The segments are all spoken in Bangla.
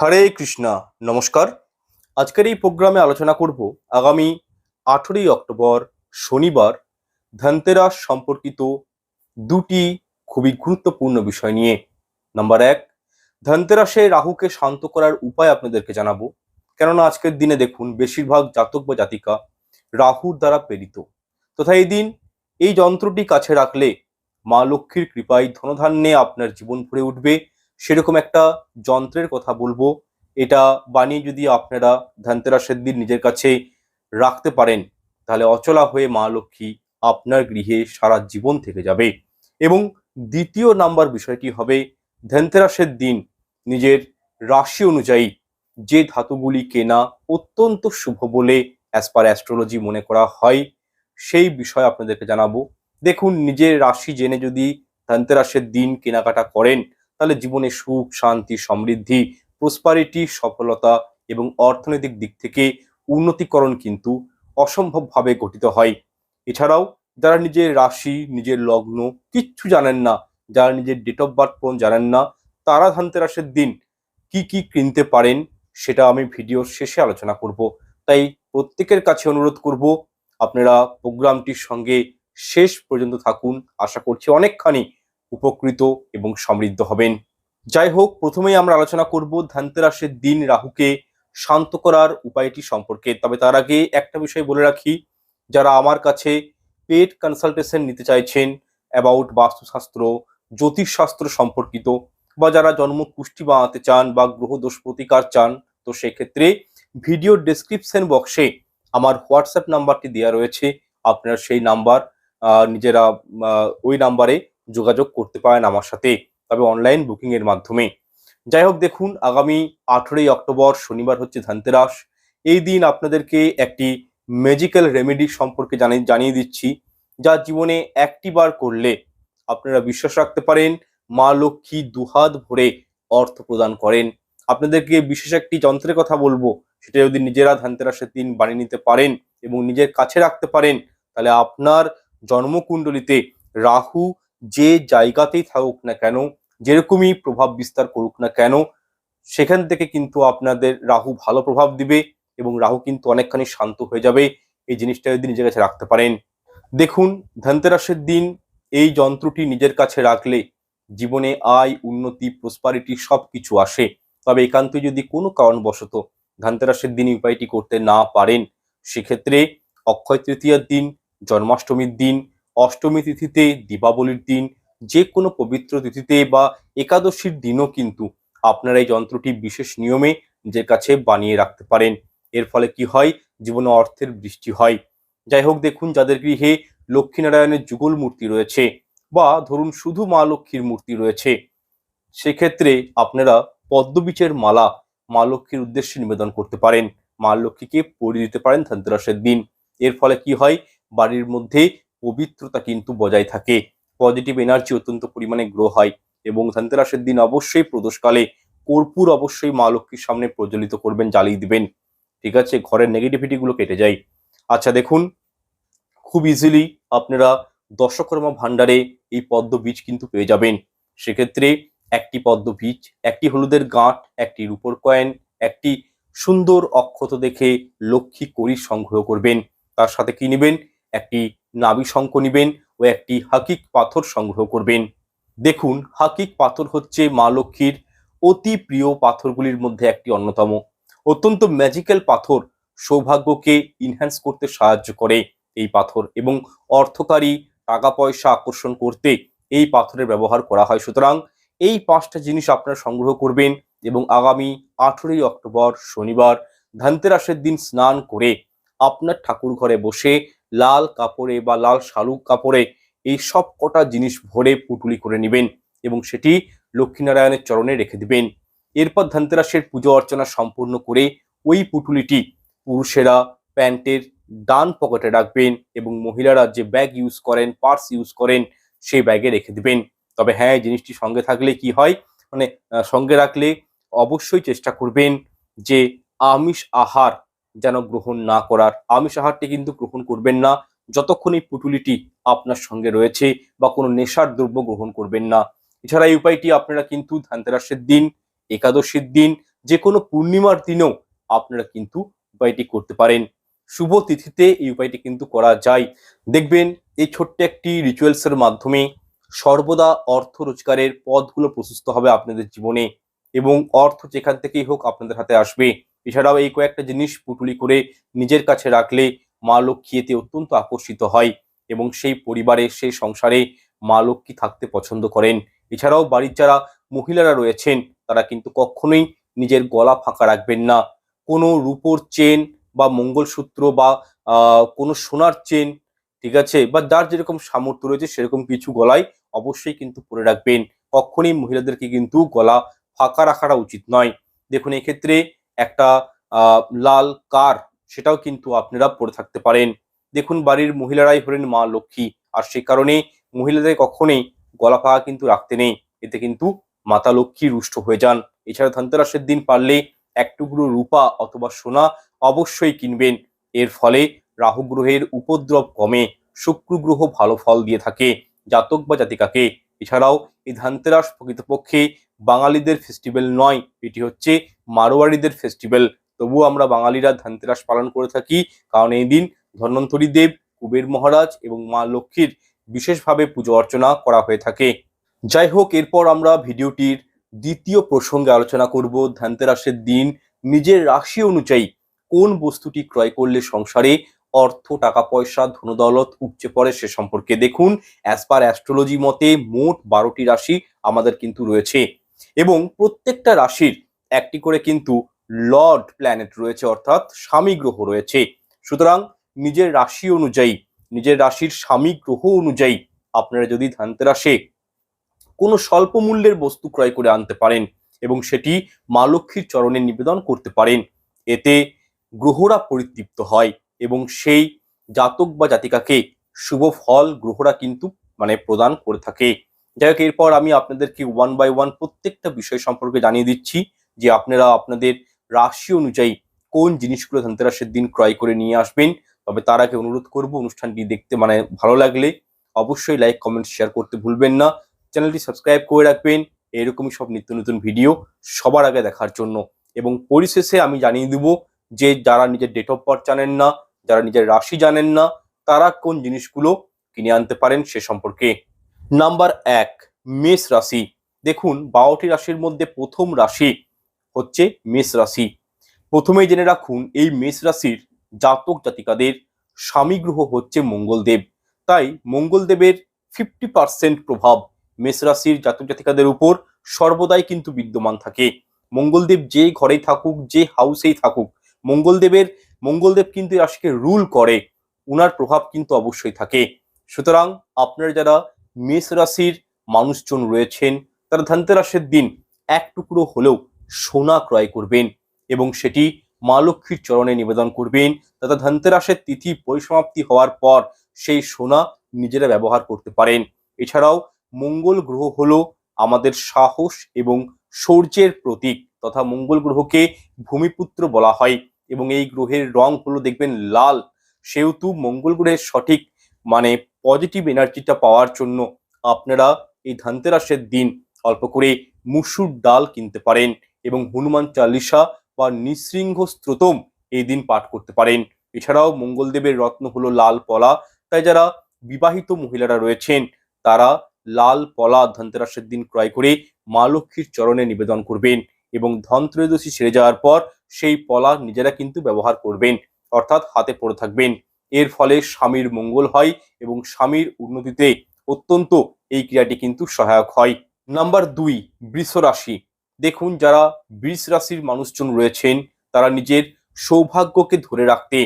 হরে কৃষ্ণা, নমস্কার। আজকের এই প্রোগ্রামে আলোচনা করব আগামী আঠেরোই অক্টোবর শনিবার ধনতেরাস সম্পর্কিত দুটি খুবই গুরুত্বপূর্ণ বিষয় নিয়ে। নাম্বার এক, ধনতেরাসে রাহুকে শান্ত করার উপায় আপনাদেরকে জানাব। কেননা আজকের দিনে দেখুন, বেশিরভাগ জাতক বা জাতিকা রাহুর দ্বারা প্রেরিত। তথা এই দিন এই যন্ত্রটি কাছে রাখলে মা লক্ষ্মীর কৃপায় ধনধান্যে আপনার জীবন ভরে উঠবে। সেরকম একটা যন্ত্রের কথা বলব। এটা বানিয়ে যদি আপনারা ধনতেরাসের দিন নিজের কাছে রাখতে পারেন, তাহলে অচলা হয়ে মা লক্ষ্মী আপনার গৃহে সারা জীবন থেকে যাবে। এবং দ্বিতীয় নাম্বার বিষয়টি হবে ধনতেরাসের দিন নিজের রাশি অনুযায়ী যে ধাতুগুলি কেনা অত্যন্ত শুভ বলে অ্যাজ পার অ্যাস্ট্রোলজি মনে করা হয়, সেই বিষয় আপনাদেরকে জানাব। দেখুন, নিজের রাশি জেনে যদি ধনতেরাসের দিন কেনাকাটা করেন তাহলে জীবনে সুখ, শান্তি, সমৃদ্ধি প্রসপারিটি সফলতা এবং অর্থনৈতিক দিক থেকে উন্নতিকরণ কিন্তু অসম্ভবভাবে গঠিত হয়। এছাড়াও যারা নিজের রাশি, নিজের লগ্ন কিচ্ছু জানেন না, যারা নিজের ডেট অফ বার্থ পর্যন্ত জানেন না, তারা ধনতেরাসের দিন কি কি কিনতে পারেন সেটা আমি ভিডিওর শেষে আলোচনা করব। তাই প্রত্যেকের কাছে অনুরোধ করব, আপনারা প্রোগ্রামটির সঙ্গে শেষ পর্যন্ত থাকুন। আশা করছি অনেকখানি উপকৃত এবং সমৃদ্ধ হবেন। যাই হোক, প্রথমেই আমরা আলোচনা করব ধনতেরাসের দিন রাহুকে শান্ত করার উপায়টি সম্পর্কে। তবে তার আগে একটা বিষয় বলে রাখি, যারা আমার কাছে পেড কনসালটেশন নিতে চাইছেন, অ্যাবাউট বাস্তুশাস্ত্র, জ্যোতিষশাস্ত্র সম্পর্কিত, বা যারা জন্ম কুষ্টি বানাতে চান বা গ্রহ দোষ প্রতিকার চান, তো সেক্ষেত্রে ভিডিও ডেসক্রিপশন বক্সে আমার হোয়াটসঅ্যাপ নাম্বারটি দেওয়া রয়েছে। আপনারা সেই নাম্বার নিজেরা ওই নাম্বারে যোগাযোগ করতে পারেন আমার সাথে, তবে অনলাইন বুকিং এর মাধ্যমে। যাই হোক, দেখুন, আগামী আঠেরোই অক্টোবর শনিবার হচ্ছে ধনতেরাস। এই দিন আপনাদেরকে একটি ম্যাজিক্যাল রেমেডি সম্পর্কে জানিয়ে জানিয়ে দিচ্ছি, যা জীবনে একটি বার করলে আপনারা বিশ্বাস রাখতে পারেন, মা লক্ষ্মী দুহাত ভরে অর্থ প্রদান করেন। আপনাদেরকে বিশেষ একটি যন্ত্রের কথা বলব, সেটা যদি নিজেরা ধনতেরাসের দিন বানিয়ে নিতে পারেন এবং নিজের কাছে রাখতে পারেন, তাহলে আপনার জন্মকুণ্ডলিতে রাহু যে জায়গাতেই থাকুক না কেন, যেরকমই প্রভাব বিস্তার করুক না কেন, সেখান থেকে কিন্তু আপনাদের রাহু ভালো প্রভাব দিবে এবং রাহু কিন্তু অনেকখানি শান্ত হয়ে যাবে। এই জিনিসটা যদি নিজের কাছে রাখতে পারেন। দেখুন, ধনতেরাসের দিন, এই যন্ত্রটি নিজের কাছে রাখলে জীবনে আয়, উন্নতি প্রসপারিটি সব কিছু আসে। তবে একান্ত যদি কোনো কারণবশত ধনতেরাসের দিন উপায়টি করতে না পারেন, সেক্ষেত্রে অক্ষয় তৃতীয়ার দিন, জন্মাষ্টমীর দিন অষ্টমী তিথিতে, দীপাবলির দিন যে কোনো পবিত্র তিথিতে বা একাদশীর দিনও কিন্তু আপনারা এই যন্ত্রটি বিশেষ নিয়মে নিজের কাছে বানিয়ে রাখতে পারেন। এর ফলে কি হয়? জীবনে অর্থের বৃষ্টি হয়। যাই হোক, দেখুন, যাদের গৃহে লক্ষ্মীনারায়ণের যুগল মূর্তি রয়েছে বা ধরুন শুধু মা লক্ষ্মীর মূর্তি রয়েছে, সেক্ষেত্রে আপনারা পদ্মবীচের মালা মা লক্ষ্মীর উদ্দেশ্যে নিবেদন করতে পারেন। মা লক্ষ্মীকে পরিয়ে দিতে পারেন ধনতেরাসের দিন। এর ফলে কি হয়? বাড়ির মধ্যে পবিত্রতা কিন্তু বজায় থাকে। পজিটিভ এনার্জি অত্যন্ত পরিমাণে গ্রো হয় এবং ধনতেরাসের দিন অবশ্যই প্রদোষকালে কর্পূর অবশ্যই মা লক্ষ্মীর সামনে প্রজ্বলিত করবেন, জ্বালিয়ে দিবেন। ঠিক আছে? ঘরের নেগেটিভিটিগুলো কেটে যায়। আচ্ছা দেখুন, খুব ইজিলি আপনারা দশকর্মা ভান্ডারে এই পদ্ম বীজ কিন্তু পেয়ে যাবেন। সেক্ষেত্রে একটি পদ্ম বীজ, একটি হলুদের গাঁট, একটি রূপোর কয়েন, একটি সুন্দর অক্ষত দেখে লক্ষ্মী করি সংগ্রহ করবেন। তার সাথে কি নেবেন? একটি শঙ্খ নেবেন ও একটি হাকিক পাথর সংগ্রহ করবেন। দেখুন, হাকিক পাথর হচ্ছে মা লক্ষ্মীর অতি প্রিয় পাথরগুলির মধ্যে একটি অন্যতম। অত্যন্ত ম্যাজিক্যাল পাথর সৌভাগ্যকে ইনহ্যান্স করতে সাহায্য করে এই পাথর এবং অর্থকারী টাকা পয়সা আকর্ষণ করতে এই পাথরের ব্যবহার করা হয়। সুতরাং এই পাঁচটা জিনিস আপনারা সংগ্রহ করবেন এবং আগামী আঠেরোই অক্টোবর শনিবার ধনতেরাসের দিন স্নান করে আপনার ঠাকুর ঘরে বসে লাল কাপড়ে বা লাল শালুক কাপড়ে এই সব কটা জিনিস ভরে পুটুলি করে নেবেন এবং সেটি লক্ষ্মীনারায়ণের চরণে রেখে দিবেন। এরপর ধনতেরাসের পুজো অর্চনা সম্পূর্ণ করে ওই পুটুলিটি পুরুষেরা প্যান্টের ডান পকেটে রাখবেন এবং মহিলারা যে ব্যাগ ইউজ করেন, পার্স ইউজ করেন সেই ব্যাগে রেখে দিবেন। তবে হ্যাঁ জিনিসটি সঙ্গে থাকলে কি হয়? মানে সঙ্গে রাখলে অবশ্যই চেষ্টা করবেন যে আমিষ আহার যেন গ্রহণ না করার। আমিষ আহারটি কিন্তু গ্রহণ করবেন না। যতক্ষণ এই পুটুলিটি আপনার সঙ্গে রয়েছে বা কোনো নেশার দ্রব্য গ্রহণ করবেন না। এছাড়া এই উপায়টি আপনারা কিন্তু ধানতেরাসের দিন, একাদশীর দিন যে কোনো পূর্ণিমার দিনেও আপনারা কিন্তু উপায়টি করতে পারেন। শুভ তিথিতে এই উপায়টি কিন্তু করা যায়। দেখবেন এই ছোট্ট একটি রিচুয়ালসের মাধ্যমে সর্বদা অর্থ রোজগারের পথগুলো প্রশস্ত হবে আপনাদের জীবনে এবং অর্থ যেখান থেকেই হোক আপনাদের হাতে আসবে। এছাড়াও এই কয়েকটা জিনিস পুটুলি করে নিজের কাছে রাখলে মা লক্ষ্মী এতে অত্যন্ত আকর্ষিত হয় এবং সেই পরিবারে, সেই সংসারে মা লক্ষ্মী থাকতে পছন্দ করেন। এছাড়াও বাড়ির যারা মহিলারা রয়েছেন, তারা কিন্তু কখনোই নিজের গলা ফাঁকা রাখবেন না। কোনো রূপোর চেন বা মঙ্গলসূত্র বা কোনো সোনার চেন, ঠিক আছে? বা যার যেরকম সামর্থ্য রয়েছে, সেরকম কিছু গলায় অবশ্যই কিন্তু পরে রাখবেন। কখনোই মহিলাদেরকে কিন্তু গলা ফাঁকা রাখাটা উচিত নয়। দেখুন, এক্ষেত্রে একটা লাল কার, সেটাও কিন্তু আপনারা পরে থাকতে পারেন। দেখুন বাড়ির মহিলারাই হলেন মা লক্ষ্মী, আর সেই কারণে মহিলাদের কখনোই গলা ফাঁকা কিন্তু রাখতে নেই। এতে কিন্তু মাতা লক্ষ্মী রুষ্ট হয়ে যান। এছাড়া ধনতেরাসের দিন পারলে এক টুকরো রূপা অথবা সোনা অবশ্যই কিনবেন। এর ফলে রাহু গ্রহের উপদ্রব কমে, শুক্র গ্রহ ভালো ফল দিয়ে থাকে, জাতক বা জাতিকাকে। এছাড়াও এই ধানতেরাস প্রকৃতপক্ষে বাঙালিদের ফেস্টিভ্যাল নয়, এটি হচ্ছে মারোয়ারিদের ফেস্টিভ্যাল তবুও আমরা বাঙালিরা ধানতেরাস পালন করে থাকি, কারণ এই দিন ধন্বন্তরী দেব, কুবের মহারাজ এবং মা লক্ষ্মীর বিশেষভাবে পুজো অর্চনা করা হয়ে থাকে। যাই হোক, এরপর আমরা ভিডিওটির দ্বিতীয় প্রসঙ্গে আলোচনা করব ধানতেরাসের দিন। নিজের রাশি অনুযায়ী কোন বস্তুটি ক্রয় করলে সংসারে অর্থ, টাকা, পয়সা, ধনদৌলত উপচে পড়ে সে সম্পর্কে দেখুন। অ্যাজ পার অ্যাস্ট্রোলজি মতে মোট বারোটি রাশি আমাদের কিন্তু রয়েছে। এবং প্রত্যেকটা রাশির একটি করে কিন্তু লর্ড প্ল্যানেট রয়েছে, অর্থাৎ স্বামী গ্রহ রয়েছে। সুতরাং নিজের রাশি অনুযায়ী, নিজের রাশির স্বামী গ্রহ অনুযায়ী আপনারা যদি ধানতেরাসে কোনো স্বল্প মূল্যের বস্তু ক্রয় করে আনতে পারেন এবং সেটি মা লক্ষ্মীর চরণে নিবেদন করতে পারেন, এতে গ্রহরা পরিতৃপ্ত হয় এবং সেই জাতক বা জাতিকাকে শুভ ফল গ্রহরা কিন্তু মানে প্রদান করে থাকে। যাই হোক এরপর আমি আপনাদেরকে ওয়ান বাই ওয়ান প্রত্যেকটা বিষয় সম্পর্কে জানিয়ে দিচ্ছি যে আপনারা আপনাদের রাশি অনুযায়ী কোন জিনিসগুলো ধনতেরাসের দিন ক্রয় করে নিয়ে আসবেন। তবে তার আগে অনুরোধ করব অনুষ্ঠানটি দেখতে মানে ভালো লাগলে অবশ্যই লাইক কমেন্ট শেয়ার করতে ভুলবেন না। চ্যানেলটি সাবস্ক্রাইব করে রাখবেন। এরকমই সব নিত্য নতুন ভিডিও সবার আগে দেখার জন্য। এবং পরিশেষে আমি জানিয়ে দিব যে যারা নিজের ডেট অফ বার্থ জানেন না, যারা নিজের রাশি জানেন না, তারা কোন জিনিসগুলো কিনে আনতে পারেন সে সম্পর্কে। নাম্বার এক, মেষ রাশি। দেখুন, বারোটি রাশির মধ্যে প্রথম রাশি হচ্ছে মেষ রাশি। প্রথমেই জেনে রাখুন, এই মেষ রাশির জাতক জাতিকাদের স্বামী গ্রহ হচ্ছে মঙ্গলদেব। তাই মঙ্গলদেবের ফিফটি পার্সেন্ট প্রভাব মেষ রাশির জাতক জাতিকাদের উপর সর্বদাই কিন্তু বিদ্যমান থাকে। মঙ্গলদেব যে ঘরেই থাকুক, যে হাউসেই থাকুক, মঙ্গলদেবের, মঙ্গলদেব কিন্তু রাশিকে রুল করে। উনার প্রভাব কিন্তু অবশ্যই থাকে। সুতরাং আপনারা যারা মেষ রাশির মানুষজন রয়েছেন, তারা ধনতেরাসের দিন এক টুকরো হলেও সোনা ক্রয় করবেন এবং সেটি মা লক্ষ্মীর চরণে নিবেদন করবেন। তথা ধনতেরাসের তিথি পরিসমাপ্তি হওয়ার পর সেই সোনা নিজেরা ব্যবহার করতে পারেন। এছাড়াও মঙ্গল গ্রহ হলো আমাদের সাহস এবং শৌর্যের প্রতীক তথা মঙ্গল গ্রহকে ভূমিপুত্র বলা হয় এবং এই গ্রহের রং হলো দেখবেন লাল। সেহেতু মঙ্গল গ্রহের সঠিক মানে পজিটিভ এনার্জিটা পাওয়ার জন্য আপনারা এই ধনতেরাসের দিন অল্প করে মুসুর ডাল কিনতে পারেন এবং হনুমান চালিসা বা নৃসিংহ স্ত্রোতম এই দিন পাঠ করতে পারেন। এছাড়াও মঙ্গলদেবের রত্ন হলো লাল পলা। তাই যারা বিবাহিত মহিলারা রয়েছেন, তারা লাল পলা ধনতেরাসের দিন ক্রয় করে মা লক্ষ্মীর চরণে নিবেদন করবেন এবং ধনত্রয়োদশী সেরে যাওয়ার পর সেই পলা নিজেরা কিন্তু ব্যবহার করবেন। অর্থাৎ হাতে পড়ে থাকবেন। এর ফলে স্বামীর মঙ্গল হয় এবং স্বামীর উন্নতিতে অত্যন্ত এই ক্রিয়াটি কিন্তু সহায়ক হয়। নাম্বার দুই, বৃষ রাশি। দেখুন, যারা বৃষ রাশির মানুষজন রয়েছেন, তারা নিজের সৌভাগ্যকে ধরে রাখতে,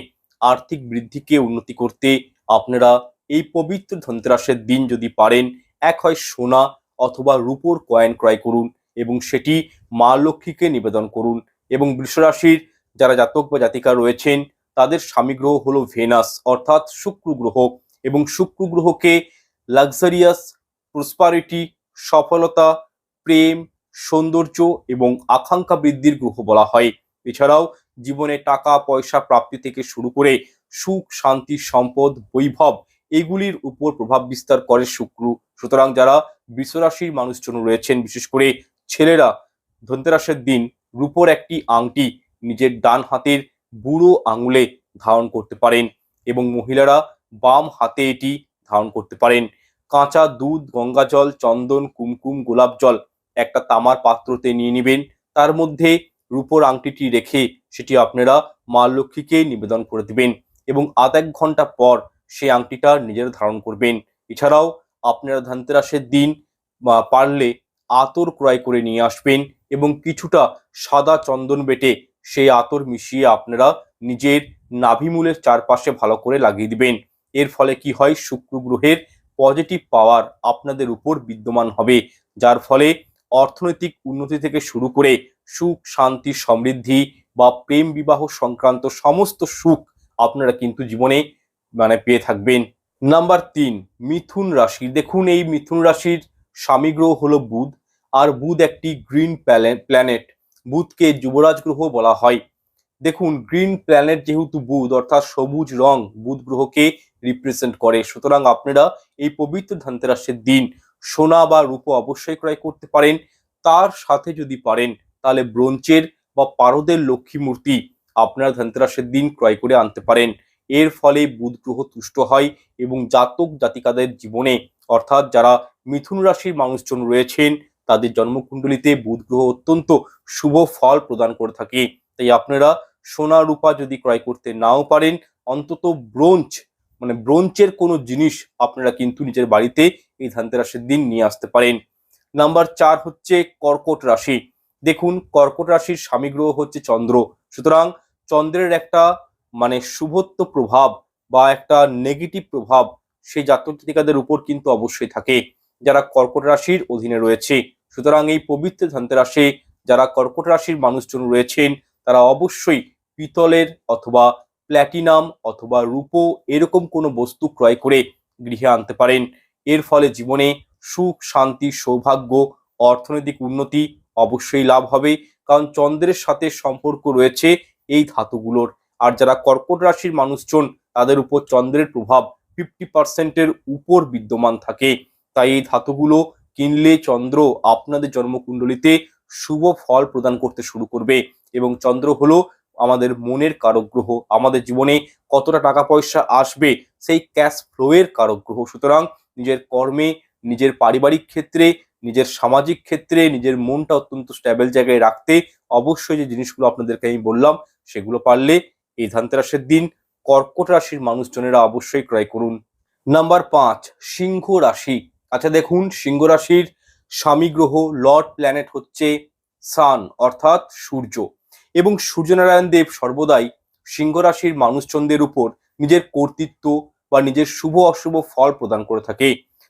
আর্থিক বৃদ্ধিকে উন্নতি করতে আপনারা এই পবিত্র ধনতেরাসের দিন যদি পারেন, এক হয় সোনা অথবা রূপোর কয়েন ক্রয় করুন এবং সেটি মা লক্ষ্মীকে নিবেদন করুন এবং বৃষরাশির যারা জাতক বা জাতিকা রয়েছেন তাদের স্বামী গ্রহ হলো ভেনাস, অর্থাৎ শুক্র গ্রহ। এবং শুক্র গ্রহকে লাক্সারিয়াস প্রসপারিটি সফলতা, প্রেম, সৌন্দর্য এবং আকাঙ্ক্ষা বৃদ্ধির গ্রহ বলা হয়। এছাড়াও জীবনে টাকা, পয়সা প্রাপ্তি থেকে শুরু করে সুখ, শান্তি, সম্পদ, বৈভব এগুলির উপর প্রভাব বিস্তার করে শুক্র। সুতরাং যারা বৃষরাশির মানুষজন রয়েছেন, বিশেষ করে ছেলেরা, ধনতেরাসের দিন রূপোর একটি আংটি নিজের ডান হাতের বুড়ো আঙুলে ধারণ করতে পারেন এবং মহিলারা বাম হাতে এটি ধারণ করতে পারেন। কাঁচা দুধ, গঙ্গা জল, চন্দন, কুমকুম, গোলাপ জল একটা তামার পাত্রতে নিয়ে নেবেন। তার মধ্যে রূপোর আংটিটি রেখে সেটি আপনারা মা লক্ষ্মীকে নিবেদন করে দিবেন এবং আধ এক ঘণ্টা পর সেই আংটিটা নিজেরা ধারণ করবেন। এছাড়াও আপনারা ধনতেরাসের দিন পারলে আতর ক্রয় করে নিয়ে আসবেন এবং কিছুটা সাদা চন্দন বেটে সেই আতর মিশিয়ে আপনারা নিজের নাভিমূলের চারপাশে ভালো করে লাগিয়ে দিবেন। এর ফলে কি হয়? শুক্র গ্রহের পজিটিভ পাওয়ার আপনাদের উপর বিদ্যমান হবে, যার ফলে অর্থনৈতিক উন্নতি থেকে শুরু করে সুখ, শান্তি, সমৃদ্ধি বা প্রেম বিবাহ সংক্রান্ত সমস্ত সুখ আপনারা কিন্তু জীবনে মানে পেয়ে থাকবেন। নাম্বার তিন, মিথুন রাশি। দেখুন, এই মিথুন রাশির স্বামী গ্রহ হলো বুধ, আর বুধ একটি গ্রিন প্ল্যানেট বুধকে যুবরাজ গ্রহ বলা হয়। দেখুন, গ্রিন প্ল্যানেট যেহেতু বুধ, অর্থাৎ সবুজ রং বুধ গ্রহকে রিপ্রেজেন্ট করে। সুতরাং আপনারা এই পবিত্র ধনতেরাসের দিন সোনা বা রূপো অবশ্যই ক্রয় করতে পারেন। তার সাথে যদি পারেন, তাহলে ব্রোঞ্চের বা পারদের লক্ষ্মী মূর্তি আপনারা ধনতেরাসের দিন ক্রয় করে আনতে পারেন। এর ফলে বুধ গ্রহ তুষ্ট হয় এবং জাতক জাতিকাদের জীবনে, অর্থাৎ যারা মিথুন রাশির মানুষজন রয়েছেন তাদের জন্মকুণ্ডলিতে বুধ গ্রহ অত্যন্ত শুভ ফল প্রদান করে থাকে। তাই আপনারা সোনা, রূপা যদি ক্রয় করতে নাও পারেন, অন্তত ব্রোঞ্চ মানে ব্রোঞ্চের কোনো জিনিস আপনারা কিন্তু নিজের বাড়িতে এই ধানতেরাসের দিন নিয়ে আসতে পারেন। নাম্বার চার হচ্ছে কর্কট রাশি। দেখুন, কর্কট রাশির স্বামী গ্রহ হচ্ছে চন্দ্র। সুতরাং চন্দ্রের একটা মানে শুভত্ব প্রভাব বা একটা নেগেটিভ প্রভাব সেই জাতক জাতিকাদের উপর কিন্তু অবশ্যই থাকে। যারা কর্কট রাশির অধীনে রয়েছে। সুতরাং এই পবিত্র ধনতেরাসে যারা কর্কট রাশির মানুষজন রয়েছেন, তারা অবশ্যই পিতলের অথবা প্ল্যাটিনাম অথবা রূপো এরকম কোনো বস্তু ক্রয় করে গৃহে আনতে পারেন। এর ফলে জীবনে সুখ, শান্তি, সৌভাগ্য, অর্থনৈতিক উন্নতি অবশ্যই লাভ হবে। কারণ চন্দ্রের সাথে সম্পর্ক রয়েছে এই ধাতুগুলোর। আর যারা কর্কট রাশির মানুষজন, তাদের উপর চন্দ্রের প্রভাব ফিফটি পার্সেন্টের উপর বিদ্যমান থাকে। তাই এই ধাতুগুলো কিনলে চন্দ্র আপনাদের জন্মকুণ্ডলিতে শুভ ফল প্রদান করতে শুরু করবে। এবং চন্দ্র হলো আমাদের মনের কারক গ্রহ আমাদের জীবনে কতটা টাকা পয়সা আসবে সেই ক্যাশ ফ্লোয়ের কারক গ্রহ সুতরাং নিজের কর্মে, নিজের পারিবারিক ক্ষেত্রে, নিজের সামাজিক ক্ষেত্রে, নিজের মনটা অত্যন্ত স্ট্যাবেল জায়গায় রাখতে অবশ্যই যে জিনিসগুলো আপনাদেরকে আমি বললাম, সেগুলো পারলে এই ধানতেরাসের দিন কর্কট রাশির মানুষজনেরা অবশ্যই ক্রয় করুন। নাম্বার পাঁচ, সিংহ রাশি। আচ্ছা দেখুন, সিংহ রাশির স্বামী গ্রহ লর্ড প্ল্যানেট হচ্ছে সান অর্থাৎ সূর্য এবং সূর্যনারায়ণ দেব সর্বদাই সিংহ রাশির মানুষজনদের উপর নিজের কর্তৃত্ব বা নিজের শুভ অশুভ ফল প্রদান করে থাকে।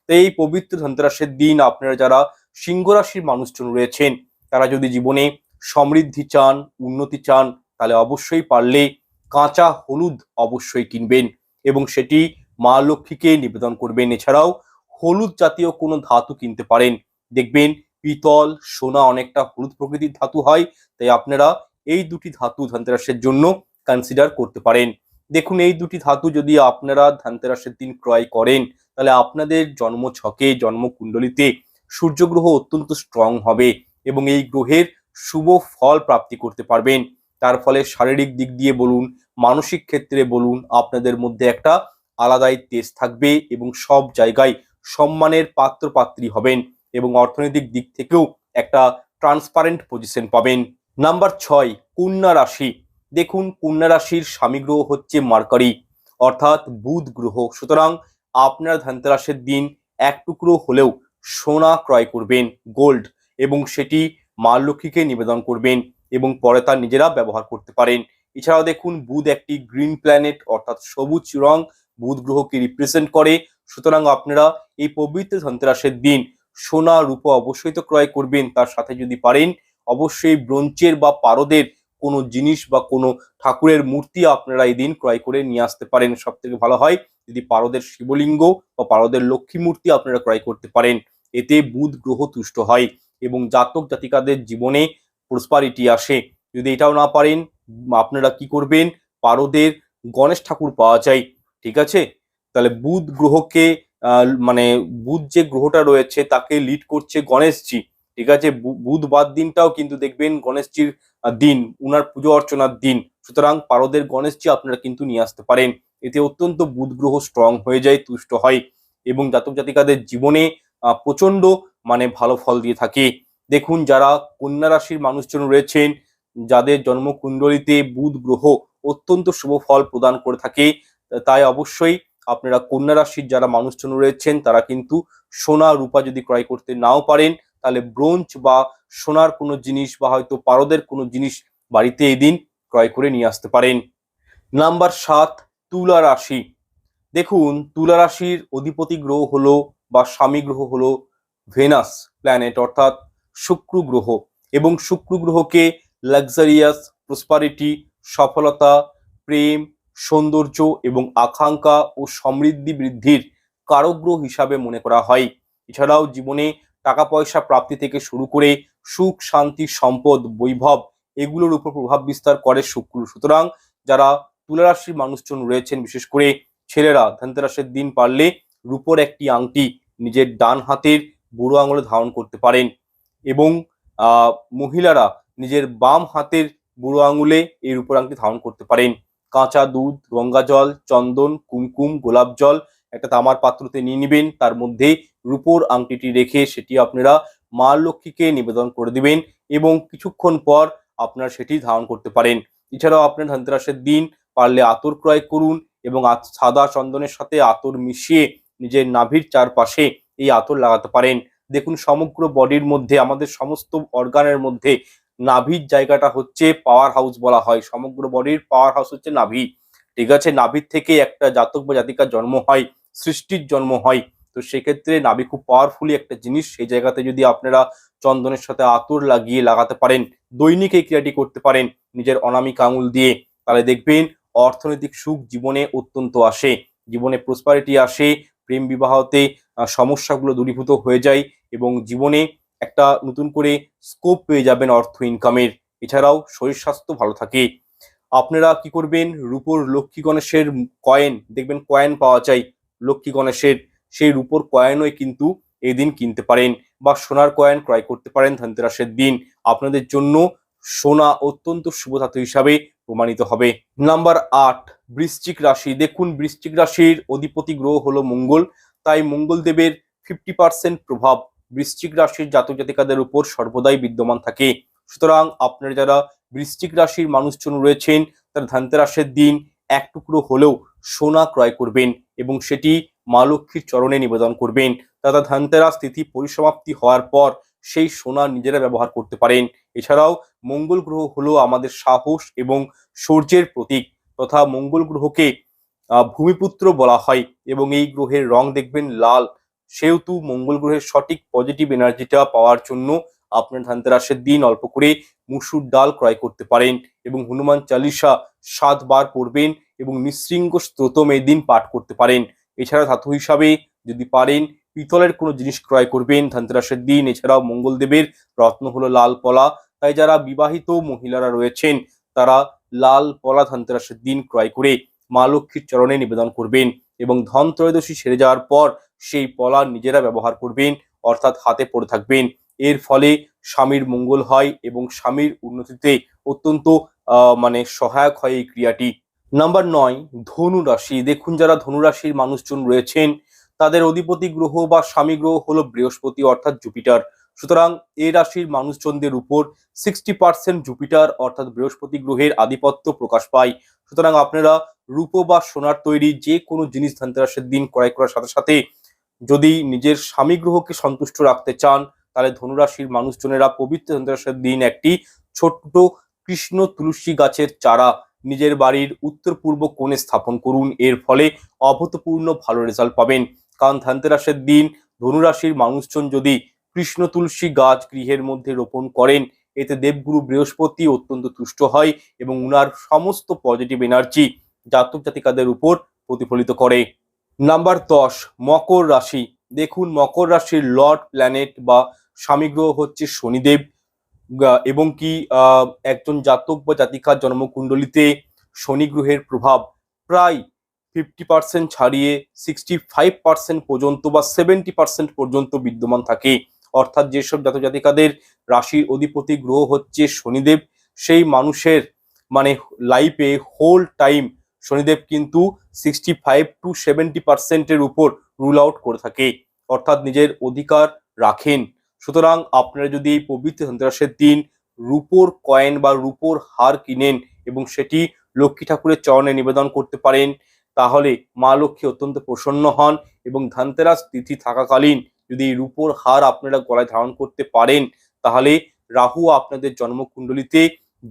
তাই এই পবিত্র ধনতেরাসের দিন আপনারা যারা সিংহ রাশির মানুষজন রয়েছেন, তারা যদি জীবনে সমৃদ্ধি চান, উন্নতি চান, তাহলে অবশ্যই পারলে কাঁচা হলুদ অবশ্যই কিনবেন এবং সেটি মা লক্ষ্মীকে নিবেদন করবেন। এছাড়াও হলুদ জাতীয় কোনো ধাতু কিনতে পারেন। দেখবেন পিতল, সোনা অনেকটা হলুদ প্রকৃতির ধাতু হয়, তাই আপনারা এই দুটি ধাতু ধনতেরাসের জন্য কনসিডার করতে পারেন। দেখুন, এই দুটি ধাতু যদি আপনারা ধনতেরাসের দিন ক্রয় করেন, তাহলে আপনাদের জন্ম ছকে জন্ম কুণ্ডলিতে সূর্যগ্রহ অত্যন্ত স্ট্রং হবে এবং এই গ্রহের শুভ ফল প্রাপ্তি করতে পারবেন। তার ফলে শারীরিক দিক দিয়ে বলুন, মানসিক ক্ষেত্রে বলুন, আপনাদের মধ্যে একটা আলাদাই তেজ থাকবে এবং সব জায়গায় সম্মানের পাত্র পাত্রী হবেন এবং অর্থনৈতিক দিক থেকেও একটা ট্রান্সপারেন্ট পজিশন পাবেন। নাম্বার ছয়, কন্যা রাশি। দেখুন, কন্যা রাশির স্বামী গ্রহ হচ্ছে মার্কারি, অর্থাৎ বুধ গ্রহ। সুতরাং আপনার ধনতেরাসের দিন এক টুকরো হলেও সোনা ক্রয় করবেন গোল্ড এবং সেটি মা লক্ষ্মীকে নিবেদন করবেন এবং পরে তার নিজেরা ব্যবহার করতে পারেন। এছাড়াও দেখুন, বুধ একটি গ্রিন প্ল্যানেট অর্থাৎ সবুজ রং। বুধ গ্রহকে রিপ্রেজেন্ট করে সুতরাং আপনারা এই পবিত্র ধনতেরাসের দিন সোনা, রূপো অবশ্যই তো ক্রয় করবেন, তার সাথে যদি পারেন, অবশ্যই ব্রোঞ্চের বা পারদের কোনো জিনিস বা কোনো ঠাকুরের মূর্তি আপনারা এই দিন ক্রয় করে নিয়ে আসতে পারেন। সব থেকে ভালো হয় যদি পারদের শিবলিঙ্গ বা পারদের লক্ষ্মী মূর্তি আপনারা ক্রয় করতে পারেন। এতে বুধ, গ্রহ তুষ্ট হয় এবং জাতক জাতিকাদের জীবনে প্রসপারিটি আসে। যদি এটাও না পারেন, আপনারা কি করবেন? পারদের গণেশ ঠাকুর পাওয়া যায়, ঠিক আছে? তাহলে বুধ গ্রহকে মানে বুধ যে গ্রহটা রয়েছে তাকে লিড করছে গণেশজি, ঠিক আছে? বুধবার দিনটাও কিন্তু দেখবেন গণেশজির দিন, উনার পুজো অর্চনার দিন। সুতরাং পারদের গণেশজি আপনারা কিন্তু নিয়ে আসতে পারেন। এতে অত্যন্ত বুধ গ্রহ স্ট্রং হয়ে যায়, তুষ্ট হয় এবং জাতক জাতিকাদের জীবনে প্রচণ্ড মানে ভালো ফল দিয়ে থাকে। দেখুন যারা কন্যা রাশির মানুষজন রয়েছেন, যাদের জন্মকুণ্ডলিতে বুধ গ্রহ অত্যন্ত শুভ ফল প্রদান করে থাকে তাই অবশ্যই আপনারা কন্যা রাশির যারা মানুষজন রয়েছেন, তারা কিন্তু সোনা, রূপা যদি ক্রয় করতে নাও পারেন, তাহলে ব্রোঞ্জ বা সোনার কোনো জিনিস বা হয়তো পারদের কোনো জিনিস বাড়িতে এই দিন ক্রয় করে নিয়ে আসতে পারেন। নাম্বার সাত, তুলা রাশি। দেখুন, তুলা রাশির অধিপতি গ্রহ হলো বা স্বামী গ্রহ হলো ভেনাস প্ল্যানেট অর্থাৎ শুক্র গ্রহ। এবং শুক্র গ্রহকে লাক্সারিয়াস প্রসপারিটি সফলতা, প্রেম সৌন্দর্য এবং আকাঙ্ক্ষা ও সমৃদ্ধি বৃদ্ধির কারগ্রহ হিসাবে মনে করা হয়। এছাড়াও জীবনে টাকা পয়সা প্রাপ্তি থেকে শুরু করে সুখ, শান্তি, সম্পদ, বৈভব এগুলোর উপর প্রভাব বিস্তার করে শুক্র। সুতরাং যারা তুলারাশির মানুষজন রয়েছেন, বিশেষ করে ছেলেরা, ধনতেরাসের দিন পারলে রূপোর একটি আংটি নিজের ডান হাতের বুড়ো আঙুলে ধারণ করতে পারেন এবং মহিলারা নিজের বাম হাতের বুড়ো আঙুলে এই রূপোর আংটি ধারণ করতে পারেন। কাঁচা দুধ, গঙ্গা জল, চন্দন, কুমকুম, গোলাপ জল একটা তামার পাত্রতে নিয়ে নেবেন। তার মধ্যে রূপোর আংটিটি রেখে সেটি আপনারা মা লক্ষ্মীকে নিবেদন করে দিবেন এবং কিছুক্ষণ পর আপনারা সেটি ধারণ করতে পারেন। এছাড়াও আপনার ধনতেরাসের দিন পারলে আতর ক্রয় করুন এবং সাদা চন্দনের সাথে আতর মিশিয়ে নিজের নাভির চারপাশে এই আতর লাগাতে পারেন। দেখুন, সমগ্র বডির মধ্যে, আমাদের সমস্ত অর্গানের মধ্যে নাভির জায়গাটা হচ্ছে পাওয়ার হাউস বলা হয়। সমগ্র বডির পাওয়ার হাউস হচ্ছে নাভি। ঠিক আছে? নাভির থেকে একটা জাতক বা জাতিকার জন্ম হয়, সৃষ্টির জন্ম হয়। তো সেক্ষেত্রে নাভি খুব পাওয়ারফুলি একটা জিনিস। সেই জায়গাতে যদি আপনারা চন্দনের সাথে আতর লাগিয়ে লাগাতে পারেন, দৈনিক এই ক্রিয়াটি করতে পারেন নিজের অনামিক আঙুল দিয়ে, তাহলে দেখবেন অর্থনৈতিক সুখ জীবনে অত্যন্ত আসে। জীবনে প্রসপারিটি আসে, প্রেম বিবাহতে সমস্যাগুলো দূরীভূত হয়ে যায় এবং জীবনে একটা নতুন করে স্কোপ পেয়ে যাবেন অর্থ ইনকামের এছাড়াও শরীর স্বাস্থ্য ভালো থাকে। আপনারা কি করবেন? রূপোর লক্ষ্মী গণেশের কয়েন, দেখবেন কয়েন পাওয়া যায় লক্ষ্মী গণেশের। সেই রূপোর কয়েনও কিন্তু এই দিন কিনতে পারেন বা সোনার কয়েন ক্রয় করতে পারেন ধনতেরাসের দিন। আপনাদের জন্য সোনা অত্যন্ত শুভ ধাতু হিসাবে প্রমাণিত হবে। নাম্বার আট, বৃশ্চিক রাশি। দেখুন, বৃশ্চিক রাশির অধিপতি গ্রহ হলো মঙ্গল। তাই মঙ্গল দেবের ফিফটি পার্সেন্ট প্রভাব বৃশ্চিক রাশির জাতক জাতিকাদের উপর সর্বদাই বিদ্যমান থাকে। সুতরাং আপনারা যারা বৃশ্চিক রাশির মানুষজন রয়েছেন, তারা ধনতেরাসের দিন এক টুকরো হলেও সোনা ক্রয় করবেন এবং সেটি মা লক্ষ্মীর চরণে নিবেদন করবেন। তারা ধনতেরাস, তিথি পরিসমাপ্তি হওয়ার পর সেই সোনা নিজেরা ব্যবহার করতে পারেন। এছাড়াও মঙ্গল গ্রহ হলো আমাদের সাহস এবং সূর্যের প্রতীক তথা মঙ্গল গ্রহকে ভূমিপুত্র বলা হয় এবং এই গ্রহের রং দেখবেন লাল সেহেতু মঙ্গল গ্রহের সঠিক পজিটিভ এনার্জিটা পাওয়ার জন্য আপনার ধনতেরাসের দিন অল্প করে মুসুর ডাল ক্রয় করতে পারেন এবং হনুমান চালিসা সাতবার পড়বেন এবং নিঃশৃঙ্গ স্তোত্রম এই দিন পাঠ করতে পারেন। এছাড়া ধাতু হিসাবে যদি পারেন, পিতলের কোনো জিনিস ক্রয় করবেন ধনতেরাসের দিন। এছাড়াও মঙ্গলদেবের রত্ন হলো লাল পলা। তাই যারা বিবাহিত মহিলারা রয়েছেন, তারা লাল পলা ধনতেরাসের দিন ক্রয় করে মা লক্ষ্মীর চরণে নিবেদন করবেন এবং ধন ত্রয়োদশী সেরে যাওয়ার পর সেই পলা নিজেরা ব্যবহার করবেন, অর্থাৎ হাতে পড়ে থাকবেন। এর ফলে স্বামীর মঙ্গল হয় এবং স্বামীর উন্নতিতে অত্যন্ত মানে সহায়ক হয় এই ক্রিয়াটি। নাম্বার নয় ধনু রাশি দেখুন, যারা ধনু রাশির মানুষজন রয়েছেন, তাদের অধিপতি গ্রহ বা স্বামী গ্রহ হলো বৃহস্পতি অর্থাৎ জুপিটার। সুতরাং এই রাশির মানুষজনদের উপর সিক্সটি পার্সেন্ট জুপিটার অর্থাৎ বৃহস্পতি গ্রহের আধিপত্য প্রকাশ পায়। সুতরাং আপনারা রূপো বা সোনার তৈরি যে কোনো জিনিস ধনতেরাসের দিন ক্রয় করার সাথে সাথে যদি নিজের স্বামী গ্রহকে সন্তুষ্ট রাখতে চান, তাহলে ধনুরাশির মানুষজনেরা পবিত্র ধনতেরাসের দিন একটি ছোট্ট কৃষ্ণ তুলসী গাছের চারা নিজের বাড়ির উত্তর পূর্ব কোণে স্থাপন করুন। এর ফলে অভূতপূর্ণ ভালো রেজাল্ট পাবেন। কারণ ধনতেরাসের দিন ধনুরাশির মানুষজন যদি কৃষ্ণ তুলসী গাছ গৃহের মধ্যে রোপণ করেন, এতে দেবগুরু বৃহস্পতি অত্যন্ত তুষ্ট হয় এবং উনার সমস্ত পজিটিভ এনার্জি জাতক জাতিকাদের উপর প্রতিফলিত করে। নাম্বার দশ, মকর রাশি। দেখুন, মকর রাশির লর্ড, প্ল্যানেট বা স্বামী গ্রহ হচ্ছে শনিদেব এবং কি একজন জাতক বা জাতিকার জন্মকুণ্ডলিতে শনি গ্রহের প্রভাব প্রায় ফিফটি পার্সেন্ট ছাড়িয়ে সিক্সটি ফাইভ পার্সেন্ট পর্যন্ত বা সেভেন্টি পার্সেন্ট পর্যন্ত বিদ্যমান থাকে। অর্থাৎ যেসব জাতক জাতিকাদের রাশির অধিপতি গ্রহ হচ্ছে শনিদেব, সেই মানুষের মানে লাইফে হোল টাইম শনিদেব কিন্তু সিক্সটি ফাইভ টু সেভেন্টি পার্সেন্টের উপর রুল আউট করে থাকে, অর্থাৎ নিজের অধিকার রাখেন। সুতরাং আপনারা যদি এই পবিত্র ধনতেরাসের দিন রূপোর কয়েন বা রূপোর হার কিনেন এবং সেটি লক্ষ্মী ঠাকুরের চরণে নিবেদন করতে পারেন, তাহলে মা লক্ষ্মী অত্যন্ত প্রসন্ন হন এবং ধনতেরাস তিথি থাকাকালীন যদি রূপোর হার আপনারা গলায় ধারণ করতে পারেন, তাহলে রাহু আপনাদের জন্মকুণ্ডলিতে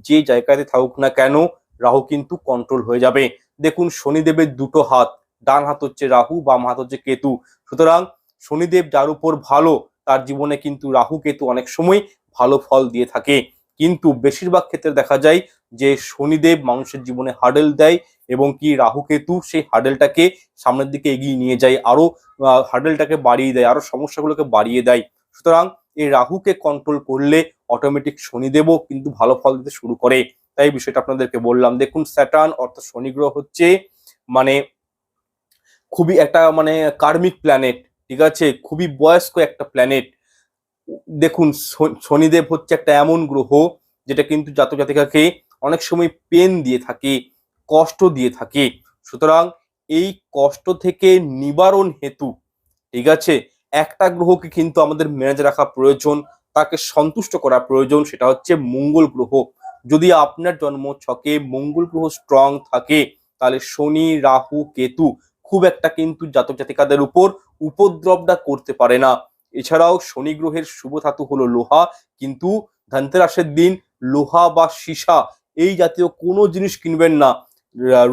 যে জায়গাতে থাকুক না কেন, রাহু কিন্তু কন্ট্রোল হয়ে যাবে। দেখুন শনিদেবের দুটো হাত, ডান হাত হচ্ছে রাহু, বাম হাত হচ্ছে কেতু। সুতরাং শনিদেব যার উপর ভালো, তার জীবনে কিন্তু রাহু, কেতু অনেক সময় ভালো ফল দিয়ে থাকে। কিন্তু বেশিরভাগ ক্ষেত্রে দেখা যায় যে শনিদেব মানুষের জীবনে হার্ডেল দেয় এবং কি রাহু, কেতু সেই হার্ডেলটাকে সামনের দিকে এগিয়ে নিয়ে যায়, আরও হার্ডেলটাকে বাড়িয়ে দেয়, আরও সমস্যাগুলোকে বাড়িয়ে দেয়। সুতরাং এই রাহুকে কন্ট্রোল করলে অটোমেটিক শনিদেবও কিন্তু ভালো ফল দিতে শুরু করে। তাই বিষয়টা আপনাদেরকে বললাম। দেখুন স্যাটার্ন অর্থাৎ শনি গ্রহ হচ্ছে মানে খুবই একটা মানে কার্মিক প্ল্যানেট ঠিক আছে? খুবই বয়স্ক একটা প্ল্যানেট দেখুন শনিদেব হচ্ছে একটা এমন গ্রহ যেটা কিন্তু জাতক জাতিকাকে অনেক সময় পেন দিয়ে থাকে, কষ্ট দিয়ে থাকে। সুতরাং এই কষ্ট থেকে নিবারণ হেতু, ঠিক আছে? একটা গ্রহকে কিন্তু আমাদের মেনেজ রাখা প্রয়োজন, তাকে সন্তুষ্ট করা প্রয়োজন, সেটা হচ্ছে মঙ্গল গ্রহ। যদি আপনার জন্ম ছকে মঙ্গল গ্রহ স্ট্রং থাকে, তাহলে শনি, রাহু, কেতু খুব একটা কিন্তু জাতক জাতিকাদের উপর উপদ্রবটা করতে পারে না। এছাড়াও শনি গ্রহের শুভ ধাতু হলো লোহা, কিন্তু ধনতেরাসের দিন লোহা বা সীসা এই জাতীয় কোনো জিনিস কিনবেন না।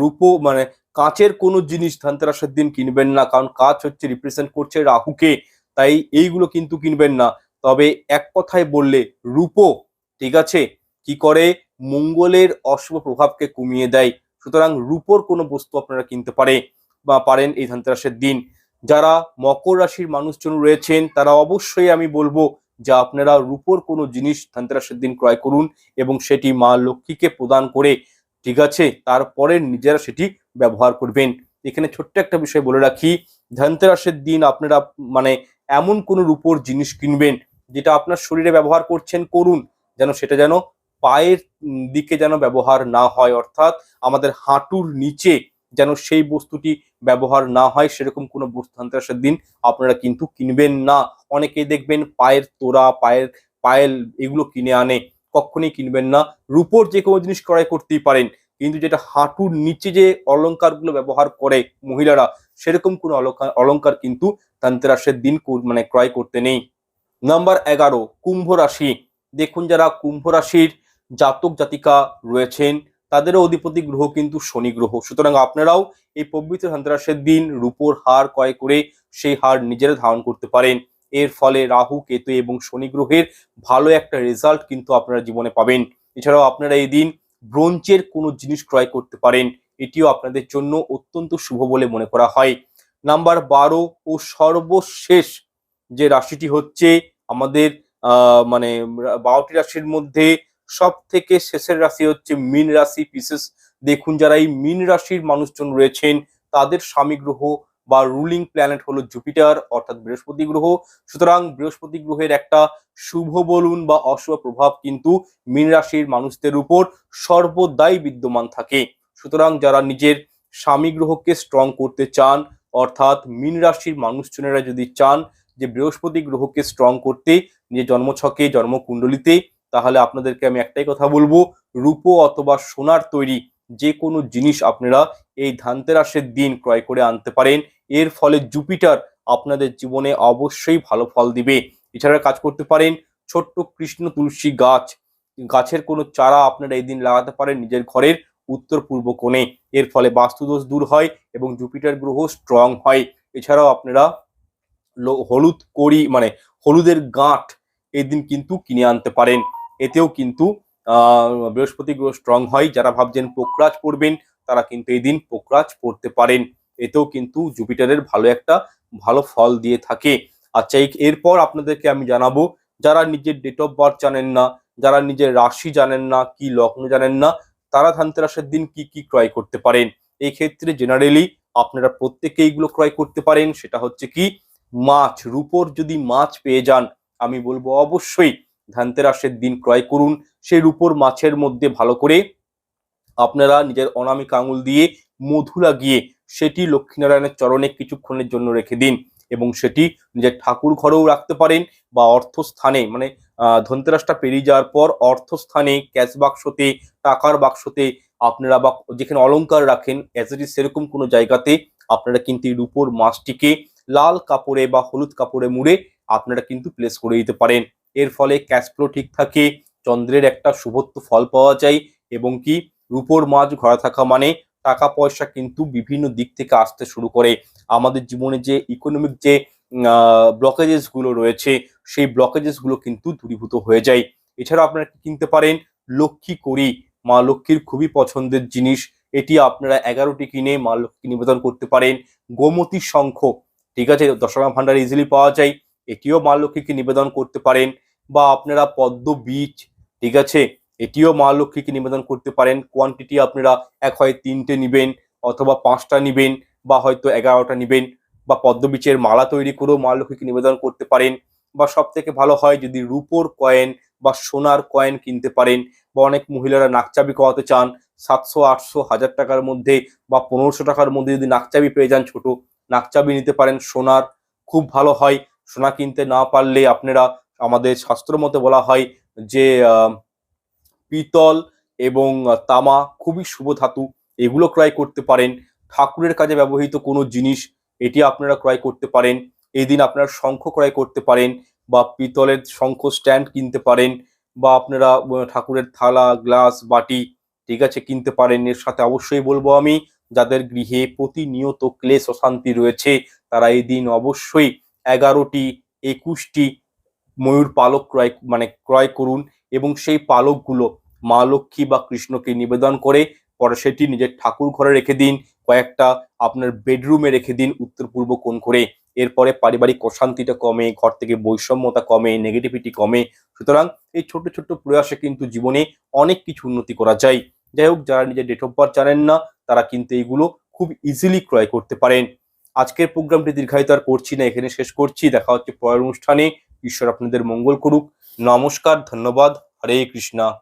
রূপো মানে কাঁচের কোনো জিনিস ধনতেরাসের দিন কিনবেন না, কারণ কাঁচ হচ্ছে রিপ্রেজেন্ট করছে রাহুকে, তাই এইগুলো কিন্তু কিনবেন না। তবে এক কথায় বললে রূপো, ঠিক আছে? কি করে? মঙ্গলের অশুভ প্রভাবকে কমিয়ে দেয়। সুতরাং রূপোর কোনো বস্তু আপনারা কিনতে পারে বা পারেন এই ধনতেরাসের দিন। যারা মকর রাশির মানুষজন রয়েছেন, তারা অবশ্যই আমি বলব যে আপনারা রূপোর কোনো জিনিস ধনতেরাসের দিন ক্রয় করুন এবং সেটি মা লক্ষ্মীকে প্রদান করে, ঠিক আছে? তারপরে নিজেরা সেটি ব্যবহার করবেন। এখানে ছোট্ট একটা বিষয় বলে রাখি, ধনতেরাসের দিন আপনারা মানে এমন কোনো রূপোর জিনিস কিনবেন, যেটা আপনার শরীরে ব্যবহার করছেন, করুন, যেন সেটা যেন পায়ের দিকে যেন ব্যবহার না হয়, অর্থাৎ আমাদের হাঁটুর নিচে যেন সেই বস্তুটি ব্যবহার না হয়, সেরকম কোনো বস্তু ধনতেরাসের দিন আপনারা কিন্তু কিনবেন না। অনেকেই দেখবেন পায়ের তোড়া, পায়ের, পায়েল এগুলো কিনে আনে, কখনই কিনবেন না। রূপোর যে কোনো জিনিস ক্রয় করতেই পারেন, কিন্তু যেটা হাঁটুর নিচে যে অলংকারগুলো ব্যবহার করে মহিলারা, সেরকম কোনো অলংকার অলংকার কিন্তু ধনতেরাসের দিন মানে ক্রয় করতে নেই। নাম্বার এগারো, কুম্ভ রাশি। দেখুন যারা কুম্ভ রাশির জাতক জাতিকা রয়েছেন, তাদেরও অধিপতি গ্রহ কিন্তু শনি গ্রহ। সুতরাং আপনারাও এই পবিত্র ধনতেরাসের দিন রূপোর হার ক্রয় করে সেই হার নিজেরা ধারণ করতে পারেন। এর ফলে রাহু, কেতু এবং শনি গ্রহের ভালো একটা রেজাল্ট কিন্তু আপনারা জীবনে পাবেন। এছাড়াও আপনারা এই দিন ব্রোঞ্চের কোনো জিনিস ক্রয় করতে পারেন, এটিও আপনাদের জন্য অত্যন্ত শুভ বলে মনে করা হয়। নাম্বার বারো ও সর্বশেষ যে রাশিটি হচ্ছে আমাদের মানে বারোটি রাশির মধ্যে সব থেকে শেষের রাশি হচ্ছে মীন রাশি। পিসেস দেখুন, যারা এই মীন রাশির মানুষজন রয়েছেন, তাদের স্বামী গ্রহ বা রুলিং প্ল্যানেট হলো জুপিটার অর্থাৎ বৃহস্পতি গ্রহ। সুতরাং বৃহস্পতি গ্রহের একটা শুভ বলুন বা অশুভ প্রভাব কিন্তু মীন রাশির মানুষদের উপর সর্বদাই বিদ্যমান থাকে। সুতরাং যারা নিজের স্বামী গ্রহকে স্ট্রং করতে চান, অর্থাৎ মীন রাশির মানুষজনেরা যদি চান যে বৃহস্পতি গ্রহকে স্ট্রং করতে, নিজের জন্মছকে, জন্মকুণ্ডলিতে তাহলে আপনাদেরকে আমি একটাই কথা বলব, রূপো অথবা সোনার তৈরি যে কোনো জিনিস আপনারা এই ধানতেরাসের দিন ক্রয় করে আনতে পারেন। এর ফলে জুপিটার আপনাদের জীবনে অবশ্যই ভালো ফল দিবে। এছাড়া কাজ করতে পারেন ছোট্ট কৃষ্ণ তুলসী গাছ। গাছের কোনো চারা আপনারা এই দিন লাগাতে পারেন নিজের ঘরের উত্তর পূর্ব কোণে। এর ফলে বাস্তুদোষ দূর হয় এবং জুপিটার গ্রহ স্ট্রং হয়। এছাড়াও আপনারা হলুদ করি মানে হলুদের গাঁট এই দিন কিন্তু কিনে আনতে পারেন। এতেও কিন্তু বৃহস্পতি গ্রহ স্ট্রং হয়। যারা ভাবছেন পোকরাজ পড়বেন, তারা কিন্তু এই দিন পোকরাজ পড়তে পারেন। এতেও কিন্তু জুপিটারের ভালো একটা, ভালো ফল দিয়ে থাকে। আচ্ছা এরপর আপনাদেরকে আমি জানাব, যারা নিজের ডেট অফ বার্থ জানেন না, যারা নিজের রাশি জানেন না, কি লগ্ন জানেন না, তারা ধানতেরাসের দিন কি কি ক্রয় করতে পারেন? এই ক্ষেত্রে জেনারেলি আপনারা প্রত্যেকে এইগুলো ক্রয় করতে পারেন। সেটা হচ্ছে কি, মাছ, রূপোর যদি মাছ পেয়ে যান, আমি বলব অবশ্যই ধানতেরাসের দিন ক্রয় করুন। সেই রূপোর মাছের মধ্যে ভালো করে আপনারা নিজের অনামিক আঙুল দিয়ে মধু লাগিয়ে সেটি লক্ষ্মীনারায়ণের চরণে কিছুক্ষণের জন্য রেখে দিন এবং সেটি নিজের ঠাকুর ঘরেও রাখতে পারেন বা অর্থস্থানে মানে ধনতেরাসটা পেরিয়ে যাওয়ার পর অর্থস্থানে ক্যাশ বাক্সতে, টাকার বাক্সতে আপনারা বা যেখানে অলংকার রাখেন অ্যাজ সেরকম কোনো জায়গাতে আপনারা কিন্তু এই রূপোর মাছটিকে লাল কাপড়ে বা হলুদ কাপড়ে মুড়ে আপনারা কিন্তু প্লেস করে দিতে পারেন। এর ফলে ক্যাশ ফ্লো ঠিক থাকে, চন্দ্রের একটা শুভত্ব ফল পাওয়া যায় এবং কি রূপোর মাছ ঘরে থাকা মানে টাকা পয়সা কিন্তু বিভিন্ন দিক থেকে আসতে শুরু করে। আমাদের জীবনে যে ইকোনমিক যে ব্লকেজেসগুলো রয়েছে, সেই ব্লকেজেসগুলো কিন্তু দূরীভূত হয়ে যায়। এছাড়া আপনারা কিনতে পারেন? লক্ষ্মী করি মা লক্ষ্মীর খুবই পছন্দের জিনিস। এটি আপনারা এগারোটি কিনে মা লক্ষ্মী নিবেদন করতে পারেন। গোমতী শঙ্খ, ঠিক আছে? দশমা ভান্ডার ইজিলি পাওয়া যায়। এটিও মা লক্ষ্মীকে নিবেদন করতে পারেন বা আপনারা পদ্ম বীজ, ঠিক আছে? এটিও মা লক্ষ্মীকে নিবেদন করতে পারেন। কোয়ান্টিটি আপনারা এক হয় তিনটে নিবেন অথবা পাঁচটা নিবেন বা হয়তো এগারোটা নিবেন বা পদ্মবীচের মালা তৈরি করেও মা লক্ষ্মীকে নিবেদন করতে পারেন বা সব থেকে ভালো হয় যদি রূপোর কয়েন বা সোনার কয়েন কিনতে পারেন বা অনেক মহিলারা নাকচাবি করাতে চান, সাতশো, আটশো, হাজার টাকার মধ্যে বা পনেরোশো টাকার মধ্যে যদি নাকচাবি পেয়ে যান ছোট নাকচাবি নিতে পারেন সোনার, খুব ভালো হয়। সোনা কিনতে না পারলে আপনারা আমাদের শাস্ত্র মতে বলা হয় যে পিতল এবং তামা খুবই শুভ ধাতু। এগুলো ক্রয় করতে পারেন। ঠাকুরের কাজে ব্যবহৃত কোনো জিনিস, এটি আপনারা ক্রয় করতে পারেন। এই দিন আপনারা শঙ্খ ক্রয় করতে পারেন বা পিতলের শঙ্খ স্ট্যান্ড কিনতে পারেন বা আপনারা ঠাকুরের থালা, গ্লাস, বাটি, ঠিক আছে, কিনতে পারেন। এর সাথে অবশ্যই বলব আমি, যাদের গৃহে প্রতিনিয়ত ক্লেশ অশান্তি রয়েছে, তারা এই দিন অবশ্যই এগারোটি, একুশটি ময়ূর পালক ক্রয় মানে ক্রয় করুন এবং সেই পালকগুলো মা লক্ষ্মী বা কৃষ্ণকে নিবেদন করে পরে সেটি নিজের ঠাকুর ঘরে রেখে দিন, কয়েকটা আপনার বেডরুমে রেখে দিন উত্তর পূর্ব কোণ করে। এরপরে পারিবারিক অশান্তিটা কমে, ঘর থেকে বৈষম্যতা কমে নেগেটিভিটি কমে। সুতরাং এই ছোট ছোট প্রয়াসে কিন্তু জীবনে অনেক কিছু উন্নতি করা যায়। যাই হোক, যারা নিজের ডেট অফ বার্থ জানেন না, তারা কিন্তু এইগুলো খুব ইজিলি ক্রয় করতে পারেন। আজকের প্রোগ্রামটি দীর্ঘায়িত আর করছি না, এখানে শেষ করছি। দেখা হচ্ছে পরের অনুষ্ঠানে। ঈশ্বর আপনাদের মঙ্গল করুক। নমস্কার, ধন্যবাদ। হরে কৃষ্ণা।